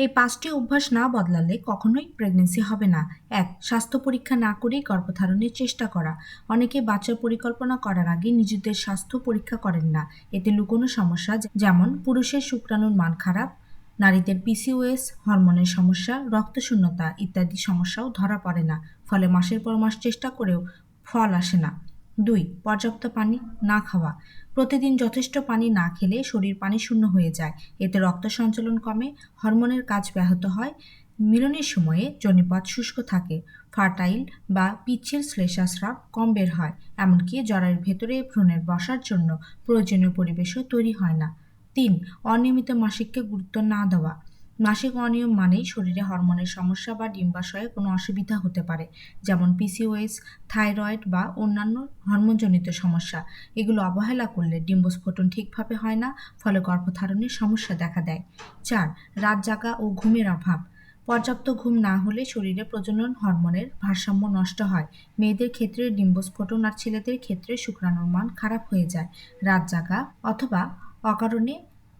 এই পাঁচটি অভ্যাস না বদলালে কখনোই প্রেগনেন্সি হবে না। এক, স্বাস্থ্য পরীক্ষা না করেই গর্ভধারণের চেষ্টা করা। অনেকে বাচ্চার পরিকল্পনা করার আগে নিজেদের স্বাস্থ্য পরীক্ষা করেন না। এতে লুকোনো সমস্যা যেমন পুরুষের শুক্রাণুর মান খারাপ, নারীদের পিসিওএস হরমোনের সমস্যা, রক্তশূন্যতা ইত্যাদি সমস্যাও ধরা পড়ে না। ফলে মাসের পর মাস চেষ্টা করেও ফল আসে না। দুই, পর্যাপ্ত পানি না খাওয়া। প্রতিদিন যথেষ্ট পানি না খেলে শরীর পানি শূন্য হয়ে যায়। এতে রক্ত সঞ্চালন কমে, হরমোনের কাজ ব্যাহত হয়। মিলনের সময়ে জনিপথ শুষ্ক থাকে, ফার্টাইল বা পিচ্ছিল শ্লেষাস্রাব কম বের হয়, এমনকি জরায়ুর ভেতরে ভ্রূণের বসার জন্য প্রয়োজনীয় পরিবেশও তৈরি হয় না। তিন, অনিয়মিত মাসিককে গুরুত্ব না দেওয়া। মাসিক অনিয়ম মানেই শরীরে হরমোনের সমস্যা বা ডিম্বাশয়ে কোনো অসুবিধা হতে পারে, যেমন পিসিওএস থাইরয়েড বা অন্যান্য হরমোনজনিত সমস্যা। এগুলো অবহেলা করলে ডিম্বস্ফোটন ঠিকভাবে হয় না, ফলে গর্ভধারণের সমস্যা দেখা দেয়। চার, রাত জাগা ও ঘুমের অভাব। পর্যাপ্ত ঘুম না হলে শরীরে প্রজনন হরমোনের ভারসাম্য নষ্ট হয়। মেয়েদের ক্ষেত্রে ডিম্বস্ফোটন আর ছেলেদের ক্ষেত্রে শুক্রাণুর মান খারাপ হয়ে যায়। রাত জাগা অথবা অকারণে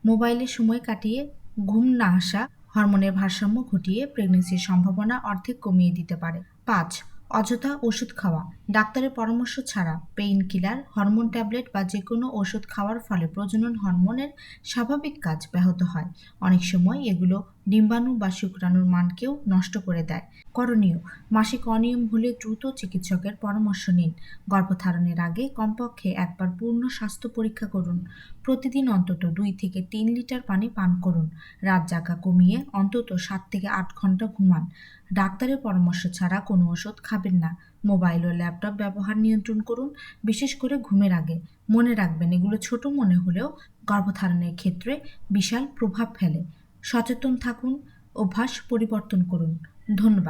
মোবাইলে সময় কাটিয়ে ঘুম না আসা হরমোনের ভারসাম্য ঘটিয়ে প্রেগনেন্সির সম্ভাবনা অর্ধেক কমিয়ে দিতে পারে। পাঁচ, অযথা ওষুধ খাওয়া। ডাক্তারের পরামর্শ ছাড়া পেইন কিলার হরমোন ট্যাবলেট বা যে কোনো ওষুধ খাওয়ার ফলে প্রজনন হরমোনের স্বাভাবিক কাজ ব্যাহত হয়। অনেক সময় এগুলো ডিম্বাণু বা শুক্রাণুর মানকেও নষ্ট করে দেয়। করণীয়, মাসিক অনিয়ম হলে দ্রুত চিকিৎসকের পরামর্শ নিন। গর্ভধারণের আগে কমপক্ষে একবার পূর্ণ স্বাস্থ্য পরীক্ষা করুন। প্রতিদিন অন্তত দুই থেকে তিন লিটার পানি পান করুন। রাত জাগা কমিয়ে অন্তত সাত থেকে আট ঘণ্টা ঘুমান। ডাক্তারের পরামর্শ ছাড়া কোনো ওষুধ খাবেন না। মোবাইল ও ল্যাপটপ ব্যবহার নিয়ন্ত্রণ করুন, বিশেষ করে ঘুমের আগে। মনে রাখবেন এগুলো ছোট মনে হলেও গর্ভধারণের ক্ষেত্রে বিশাল প্রভাব ফেলে। সচেতন থাকুন অভ্যাস পরিবর্তন করুন। ধন্যবাদ।